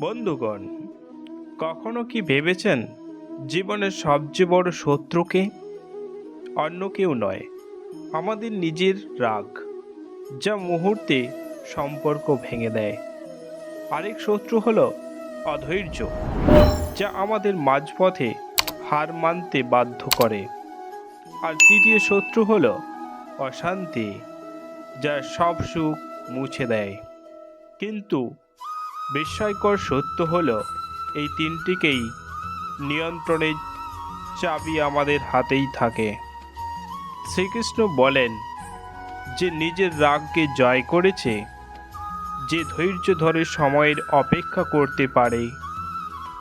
বন্ধুগণ, কখনো কি ভেবেছেন জীবনের সবচেয়ে বড় শত্রুকে অন্য কেউ নয়, আমাদের নিজের রাগ, যা মুহূর্তে সম্পর্ক ভেঙে দেয়। আরেক শত্রু হলো অধৈর্য, যা আমাদের মাঝপথে হার মানতে বাধ্য করে। আর তৃতীয় শত্রু হলো অশান্তি, যা সব সুখ মুছে দেয়। কিন্তু বিস্ময়কর সত্য হলো, এই তিনটিকেই নিয়ন্ত্রণের চাবি আমাদের হাতেই থাকে। শ্রীকৃষ্ণ বলেন, যে নিজের রাগকে জয় করেছে, যে ধৈর্য ধরে সময়ের অপেক্ষা করতে পারে,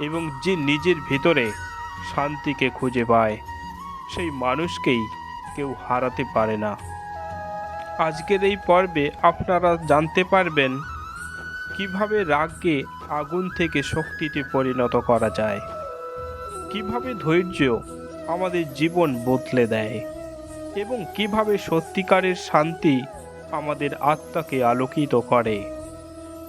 এবং যে নিজের ভিতরে শান্তিকে খুঁজে পায়, সেই মানুষকেই কেউ হারাতে পারে না। আজকের এই পর্বে আপনারা জানতে পারবেন কীভাবে রাগকে আগুন থেকে শক্তিতে পরিণত করা যায়? কীভাবে ধৈর্য আমাদের জীবন বদলে দেয়? এবং কীভাবে সত্যিকারের শান্তি আমাদের আত্মাকে আলোকিত করে?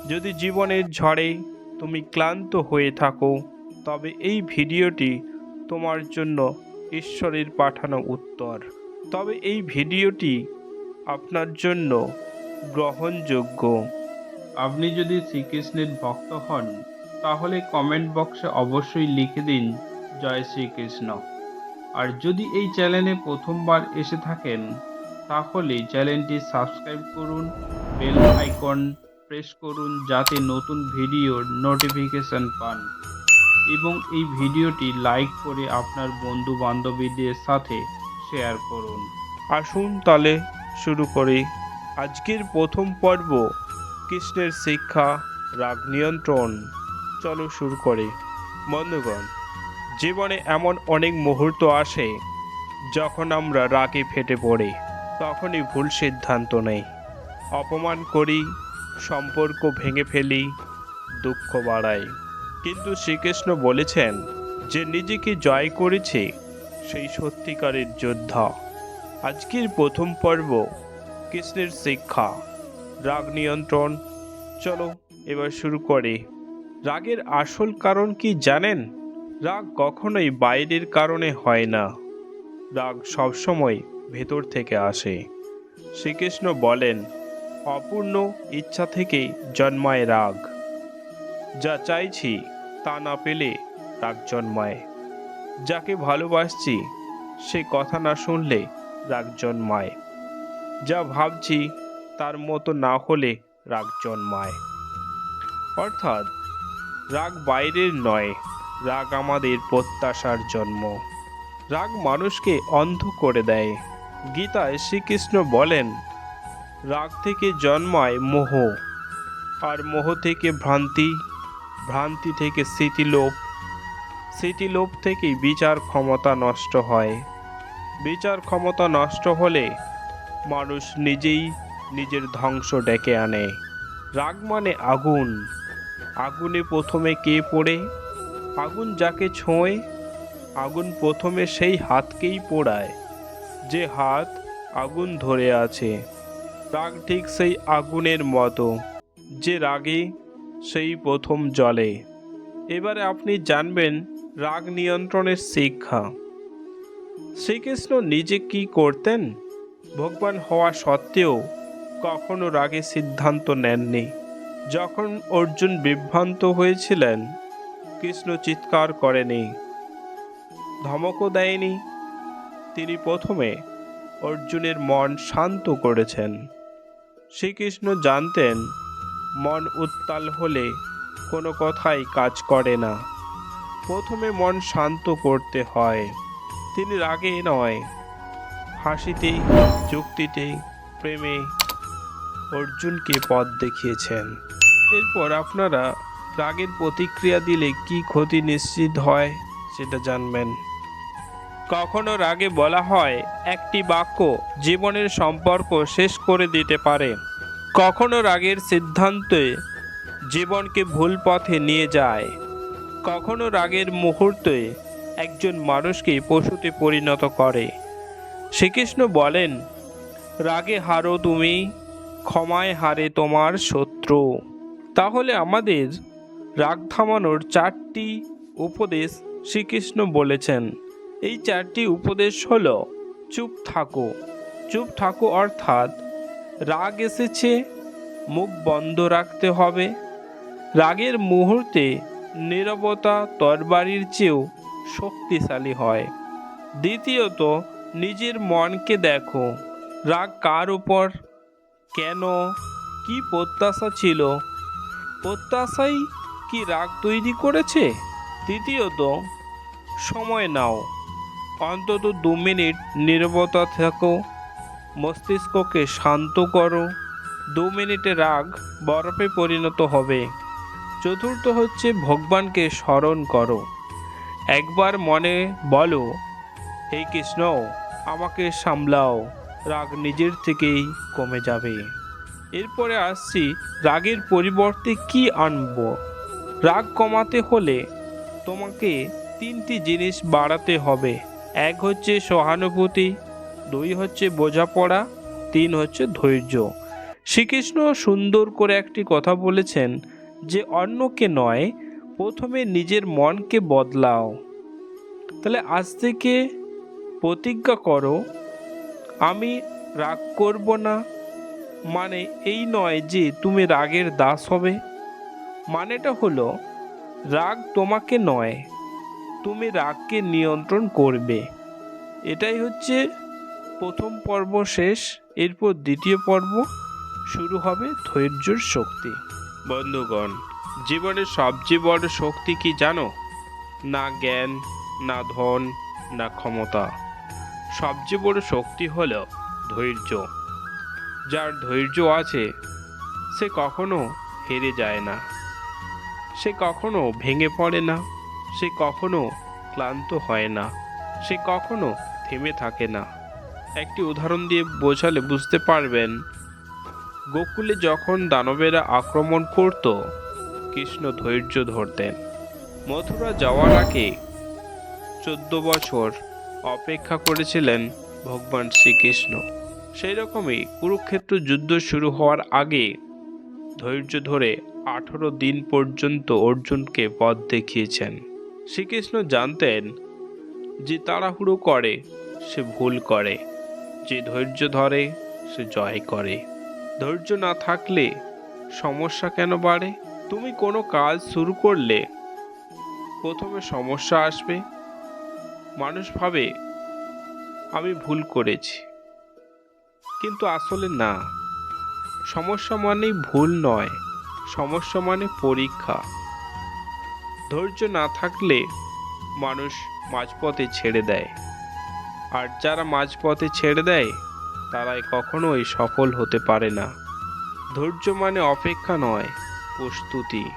যদি জীবনের ঝড়ে তুমি ক্লান্ত হয়ে থাকো, তবে এই ভিডিওটি তোমার জন্য ঈশ্বরের পাঠানো উত্তর। তবে এই ভিডিওটি আপনার জন্য গ্রহণযোগ্য। আপনি যদি শ্রীকৃষ্ণের ভক্ত হন, তাহলে কমেন্ট বক্সে অবশ্যই লিখে দিন, জয় শ্রীকৃষ্ণ। আর যদি এই চ্যানেলে প্রথমবার এসে থাকেন, তাহলে চ্যানেলটি সাবস্ক্রাইব করুন বেল আইকন প্রেস করুন, যাতে নতুন ভিডিওর নোটিফিকেশন পান। এবং এই ভিডিওটি লাইক করে আপনার বন্ধু বান্ধবীদের সাথে শেয়ার করুন। আসুন তাহলে শুরু করি। আজকের প্রথম পর্ব কৃষ্ণের শিক্ষা, রাগ নিয়ন্ত্রণ, চলো শুরু করে। বন্ধুগণ, জীবনে এমন অনেক মুহূর্ত আসে যখন আমরা রাগে ফেটে পড়ি, তখনই ভুল সিদ্ধান্ত নেই। অপমান করি, সম্পর্ক ভেঙে ফেলি, দুঃখ বাড়াই। কিন্তু শ্রীকৃষ্ণ বলেছেন যে নিজেকে জয় করেছে, সেই সত্যিকারের যোদ্ধা। আজকের প্রথম পর্ব কৃষ্ণের শিক্ষা। রাগ নিয়ন্ত্রণ। চলো, এবার শুরু করি। রাগের আসল কারণ কি জানেন? রাগ কখনোই বাইরের কারণে হয় না। রাগ সবসময় ভেতর থেকে আসে। শ্রীকৃষ্ণ বলেন, অপূর্ণ ইচ্ছা থেকেই জন্মায় রাগ। যা চাইছি, তা না পেলে রাগ জন্মায়। যাকে ভালোবাসছি, সে কথা না শুনলে রাগ জন্মায়। যা ভাবছি তার মতো না হলে রাগ জন্মায়। অর্থাৎ, রাগ বাইরের নয়, রাগ আমাদের প্রত্যাশার জন্ম। রাগ মানুষকে অন্ধ করে দেয়। গীতায় শ্রীকৃষ্ণ বলেন, রাগ থেকে জন্মায় মোহ, আর মোহ থেকে ভ্রান্তি ভ্রান্তি থেকে স্মৃতিলোপ। স্মৃতিলোপ থেকেই বিচার ক্ষমতা নষ্ট হয়। বিচার ক্ষমতা নষ্ট হলে মানুষ নিজেই নিজের ধ্বংস ডেকে আনে। রাগ মানে আগুন। আগুনে প্রথমে কে পড়ে? আগুন যাকে ছোঁয়, আগুন প্রথমে সেই হাতকেই পোড়ায়। যে হাত আগুন ধরে আছে, রাগ ঠিক সেই আগুনের মতো। যে রাগে, সেই প্রথম জলে। এবারে আপনি জানবেন রাগ নিয়ন্ত্রণের শিক্ষা। শ্রীকৃষ্ণ নিজে কি করতেন? ভগবান হওয়া সত্ত্বেও কখনো রাগে সিদ্ধান্ত নেননি। যখন অর্জুন বিভ্রান্ত হয়েছিলেন, কৃষ্ণ চিৎকার করেনি। ধমকও দেয়নি। তিনি প্রথমে অর্জুনের মন শান্ত করেছেন। শ্রীকৃষ্ণ জানতেন, মন উত্তাল হলে কোনো কথাই কাজ করে না। প্রথমে মন শান্ত করতে হয়। তিনি রাগে নয়। হাসিতে, যুক্তিতে, প্রেমে অর্জুনকে পথ দেখিয়েছেন। এরপর আপনারা রাগের প্রতিক্রিয়া দিলে কি ক্ষতি নিশ্চিত হয় সেটা জানবেন। কখনো রাগে বলা হয়, একটি বাক্য জীবনের সম্পর্ক শেষ করে দিতে পারে। কখনো রাগের সিদ্ধান্তে জীবনকে ভুল পথে নিয়ে যায়। কখনো রাগের মুহূর্তে একজন মানুষকে পশুতে পরিণত করে। শ্রীকৃষ্ণ বলেন, রাগে হারো তুমি ক্ষমায় হারে তোমার শত্রু। তাহলে আমাদের রাগ থামানোর চারটি উপদেশ শ্রীকৃষ্ণ বলেছেন। এই চারটি উপদেশ হল, চুপ থাকো। চুপ থাকো অর্থাৎ রাগ এসেছে, মুখ বন্ধ রাখতে হবে। রাগের মুহূর্তে নীরবতা তরবারির চেয়েও শক্তিশালী হয়। দ্বিতীয়ত, নিজের মনকে দেখো। রাগ কার উপর? কেন? কি প্রত্যাশা ছিল? প্রত্যাশাই কি রাগ তৈরি করেছে? তৃতীয়ত, সময় নাও। অন্তত দু মিনিট নিরবতা থাকো, মস্তিষ্ককে শান্ত করো। দু মিনিটে রাগ বরফে পরিণত হবে। চতুর্থ হচ্ছে ভগবানকে স্মরণ করো। একবার মনে বলো, হে কৃষ্ণ, আমাকে সামলাও। রাগ নিজের থেকেই কমে যাবে। এরপরে আসছি রাগের পরিবর্তে কি আনব? রাগ কমাতে হলে তোমাকে তিনটি জিনিস বাড়াতে হবে। এক হচ্ছে সহানুভূতি, দুই হচ্ছে বোঝাপড়া, তিন হচ্ছে ধৈর্য। শ্রীকৃষ্ণ সুন্দর করে একটি কথা বলেছেন যে অন্যকে নয়, প্রথমে নিজের মনকে বদলাও। তাহলে আজ থেকে প্রতিজ্ঞা করো আমি রাগ করব না। মানে এই নয় যে তুমি রাগের দাস হবে। মানেটা হলো, রাগ তোমাকে নয়, তুমি রাগকে নিয়ন্ত্রণ করবে। এটাই হচ্ছে প্রথম পর্ব শেষ, এরপর দ্বিতীয় পর্ব শুরু হবে ধৈর্যর শক্তি। বন্ধুগণ, জীবনের সবচেয়ে বড় শক্তি কি জানো? না জ্ঞান, না ধন, না ক্ষমতা। সবচেয়ে বড় শক্তি হলো ধৈর্য। যার ধৈর্য আছে, সে কখনো হেরে যায় না। সে কখনো ভেঙে পড়ে না। সে কখনো ক্লান্ত হয় না। সে কখনো থেমে থাকে না। একটি উদাহরণ দিয়ে বোঝালে বুঝতে পারবেন, গোকুলে যখন দানবেরা আক্রমণ করত, কৃষ্ণ ধৈর্য ধরতেন। মথুরা যাওয়ার আগে চোদ্দ বছর অপেক্ষা করেছিলেন ভগবান শ্রীকৃষ্ণ। সেই রকমই কুরুক্ষেত্র যুদ্ধ শুরু হওয়ার আগে ধৈর্য ধরে আঠেরো দিন পর্যন্ত অর্জুনকে পথ দেখিয়েছেন। শ্রীকৃষ্ণ জানতেন যে তাড়াহুড়ো করে, সে ভুল করে, যে ধৈর্য ধরে, সে জয় করে। ধৈর্য না থাকলে সমস্যা কেন বাড়ে? তুমি কোনো কাজ শুরু করলে প্রথমে সমস্যা আসবে মানুষ ভাবে, আমি ভুল করেছি। কিন্তু আসলে না। সমস্যা মানেই ভুল নয়, সমস্যা মানে পরীক্ষা। ধৈর্য না থাকলে মানুষ মাঝপথে ছেড়ে দেয়। আর যারা মাঝপথে ছেড়ে দেয়, তারাই কখনোই সফল হতে পারে না। ধৈর্য মানে অপেক্ষা নয়, প্রস্তুতি।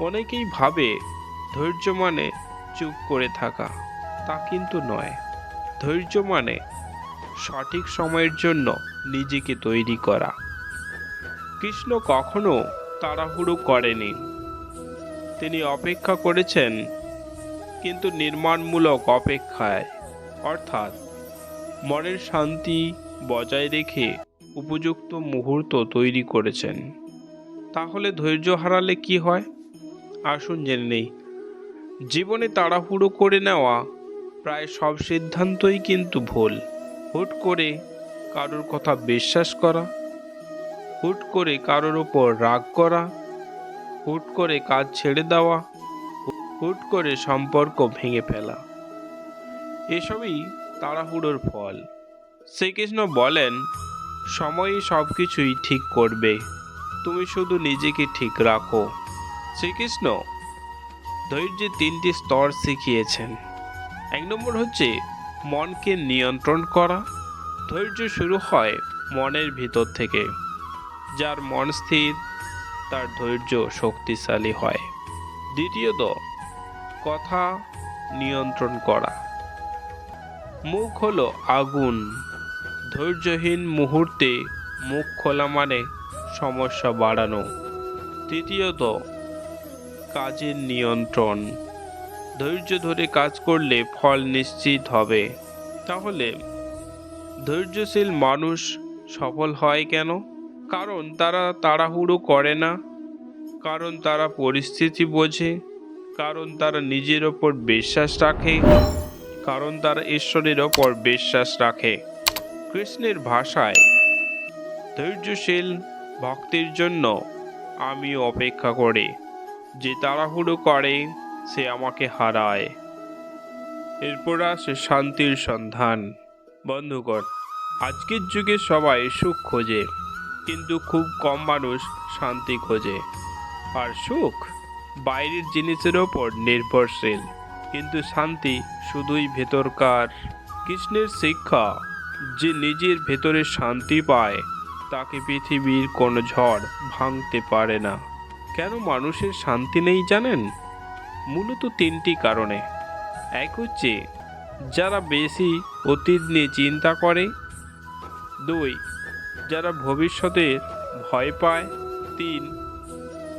অনেকেই ভাবে, ধৈর্য মানে চুপ করে থাকা। তা কিন্তু নয়। ধৈর্য মানে সঠিক সময়ের জন্য নিজেকে তৈরি করা। কৃষ্ণ কখনো তাড়াহুড়ো করেনি। তিনি অপেক্ষা করেছেন, কিন্তু নির্মাণমূলক অপেক্ষায়, অর্থাৎ মনের শান্তি বজায় রেখে উপযুক্ত মুহূর্ত তৈরি করেছেন। তাহলে ধৈর্য হারালে কি হয়? আসুন জেনে নেই। জীবনে তাড়াহুড়ো করে নেওয়া প্রায় সব সিদ্ধান্তই কিন্তু ভুল। হুট করে কারোর কথা বিশ্বাস করা, হুট করে কারোর ওপর রাগ করা, হুট করে কাজ ছেড়ে দেওয়া, হুট করে সম্পর্ক ভেঙে ফেলা। এসবই তাড়াহুড়োর ফল। শ্রীকৃষ্ণ বলেন সময়ই সব কিছুই ঠিক করবে। তুমি শুধু নিজেকে ঠিক রাখো। শ্রীকৃষ্ণ ধৈর্যের তিনটি স্তর শিখিয়েছেন। এক নম্বর হচ্ছে মনকে নিয়ন্ত্রণ করা। ধৈর্য শুরু হয় মনের ভিতর থেকে। যার মন স্থির, তার ধৈর্য শক্তিশালী হয়। দ্বিতীয়ত, কথা নিয়ন্ত্রণ করা। মুখ হলো আগুন। ধৈর্যহীন মুহূর্তে মুখ খোলা মানে সমস্যা বাড়ানো। তৃতীয়ত, কাজের নিয়ন্ত্রণ। ধৈর্য ধরে কাজ করলে ফল নিশ্চিত হবে। তাহলে ধৈর্যশীল মানুষ সফল হয় কেন? কারণ তারা তাড়াহুড়ো করে না। কারণ তারা পরিস্থিতি বোঝে। কারণ তারা নিজের ওপর বিশ্বাস রাখে। কারণ তারা ঈশ্বরের ওপর বিশ্বাস রাখে। কৃষ্ণের ভাষায়, ধৈর্যশীল ভক্তির জন্য আমি অপেক্ষা করি। যে তাড়াহুড়ো করে সে আমাকে হারায়। এরপর আসে শান্তির সন্ধান। বন্ধুগণ, আজকের যুগে সবাই সুখ খোঁজে, কিন্তু খুব কম মানুষ শান্তি খোঁজে। আর সুখ বাইরের জিনিসের ওপর নির্ভরশীল, কিন্তু শান্তি শুধুই ভেতরকার। কৃষ্ণের শিক্ষা, যে নিজের ভেতরে শান্তি পায়, তাকে পৃথিবীর কোনো ঝড় ভাঙতে পারে না। কেন মানুষের শান্তি নেই জানেন? মূলত তিনটি কারণে। এক হচ্ছে, যারা বেশি অতীত নিয়ে চিন্তা করে। দুই, যারা ভবিষ্যতের ভয় পায়। তিন,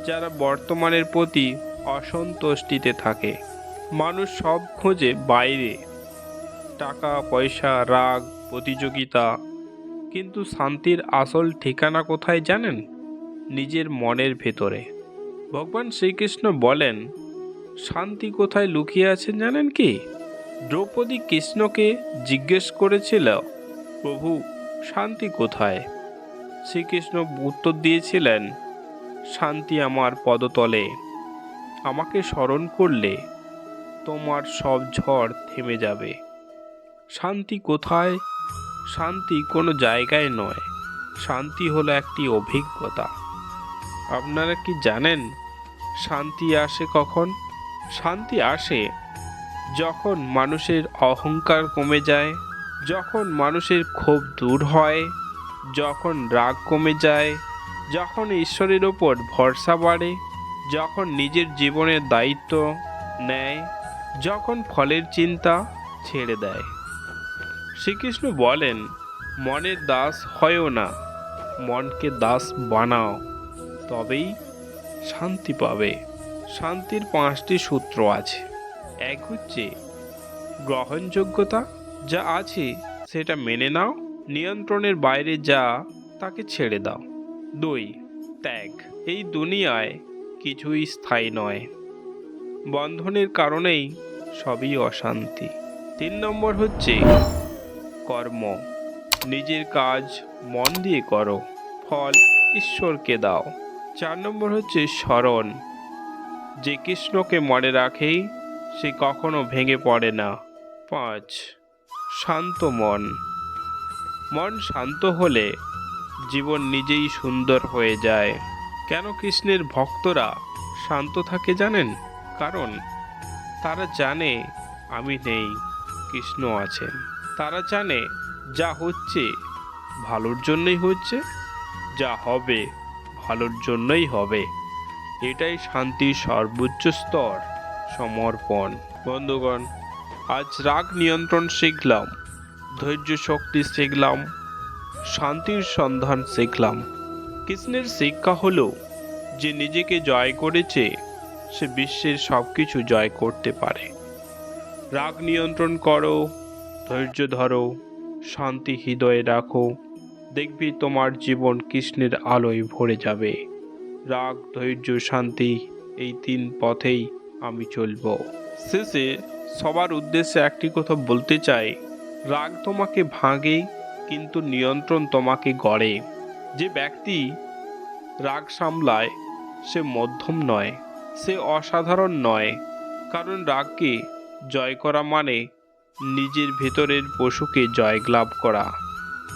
যারা বর্তমানের প্রতি অসন্তুষ্টিতে থাকে। মানুষ সব খোঁজে বাইরে। টাকা, পয়সা, রাগ, প্রতিযোগিতা। কিন্তু শান্তির আসল ঠিকানা কোথায় জানেন? নিজের মনের ভেতরে। ভগবান শ্রীকৃষ্ণ বলেন শান্তি কোথায় লুকিয়ে আছেন জানেন কি? দ্রৌপদী কৃষ্ণকে জিজ্ঞেস করেছিল, প্রভু, শান্তি কোথায়? শ্রীকৃষ্ণ উত্তর দিয়েছিলেন, শান্তি আমার পদতলে। আমাকে স্মরণ করলে তোমার সব ঝড় থেমে যাবে। শান্তি কোথায়? শান্তি কোনো জায়গায় নয়। শান্তি হলো একটি অভিজ্ঞতা। আপনারা কি জানেন শান্তি আসে কখন? শান্তি আসে। যখন মানুষের অহংকার কমে যায়, যখন মানুষের ক্ষোভ দূর হয়, যখন রাগ কমে যায়, যখন ঈশ্বরের ওপর ভরসা বাড়ে, যখন নিজের জীবনের দায়িত্ব নেয়, যখন ফলের চিন্তা ছেড়ে দেয়। শ্রীকৃষ্ণ বলেন, মনের দাস হয়ও না, মনকে দাস বানাও, তবেই শান্তি পাবে। শান্তির পাঁচটি সূত্র আছে। এক হচ্ছে গ্রহণযোগ্যতা যা আছে সেটা মেনে নাও, নিয়ন্ত্রণের বাইরে যা তাকে ছেড়ে দাও। দুই, ত্যাগ। এই দুনিয়ায় কিছুই স্থায়ী নয়। বন্ধনের কারণেই সবই অশান্তি। তিন নম্বর হচ্ছে কর্ম। নিজের কাজ মন দিয়ে করো, ফল ঈশ্বরকে দাও। চার নম্বর হচ্ছে স্মরণ। যে কৃষ্ণকে মনে রাখেই সে কখনো ভেঙে পড়ে না। পাঁচ, শান্ত মন। মন শান্ত হলে জীবন নিজেই সুন্দর হয়ে যায়। কেন কৃষ্ণের ভক্তরা শান্ত থাকে জানেন? কারণ তারা জানে আমি নেই, কৃষ্ণ আছেন। তারা জানে যা হচ্ছে ভালোর জন্যই হচ্ছে, যা হবে ভালোর জন্যই হবে। এটাই শান্তির সর্বোচ্চ স্তর। সমর্পণ। বন্ধুগণ, আজ রাগ নিয়ন্ত্রণ শিখলাম, ধৈর্য শক্তি শিখলাম, শান্তির সন্ধান শিখলাম। কৃষ্ণের শিক্ষা হলো, যে নিজেকে জয় করেছে, সে বিশ্বের সব কিছু জয় করতে পারে। রাগ নিয়ন্ত্রণ করো, ধৈর্য ধরো, শান্তি হৃদয়ে রাখো, দেখবি তোমার জীবন কৃষ্ণের আলোয় ভরে যাবে। রাগ, ধৈর্য, শান্তি এই তিন পথেই আমি চলব। শেষে সবার উদ্দেশ্যে একটি কথা বলতে চাই। রাগ তোমাকে ভাঙে, কিন্তু নিয়ন্ত্রণ তোমাকে গড়ে। যে ব্যক্তি রাগ সামলায়, সে মধ্যম নয়, সে অসাধারণ নয়। কারণ রাগকে জয় করা মানে নিজের ভেতরের পশুকে জয়লাভ করা।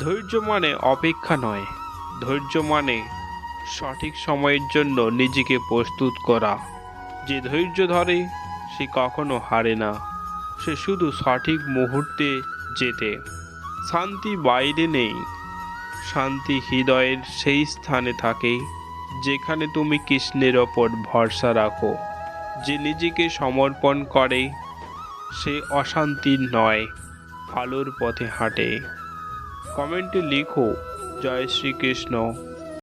ধৈর্য মানে অপেক্ষা নয়, ধৈর্য মানে সঠিক সময়ের জন্য নিজেকে প্রস্তুত করা। যে ধৈর্য ধরে, সে কখনো হারে না। সে শুধু সঠিক মুহূর্তে যেতে শান্তি বাইরে নেই। শান্তি হৃদয়ের সেই স্থানে থাকে, যেখানে তুমি কৃষ্ণের ওপর ভরসা রাখো। যে নিজেকে সমর্পণ করে, সে অশান্তির নয় আলোর পথে হাঁটে। কমেন্টে লিখো, জয় শ্রীকৃষ্ণ।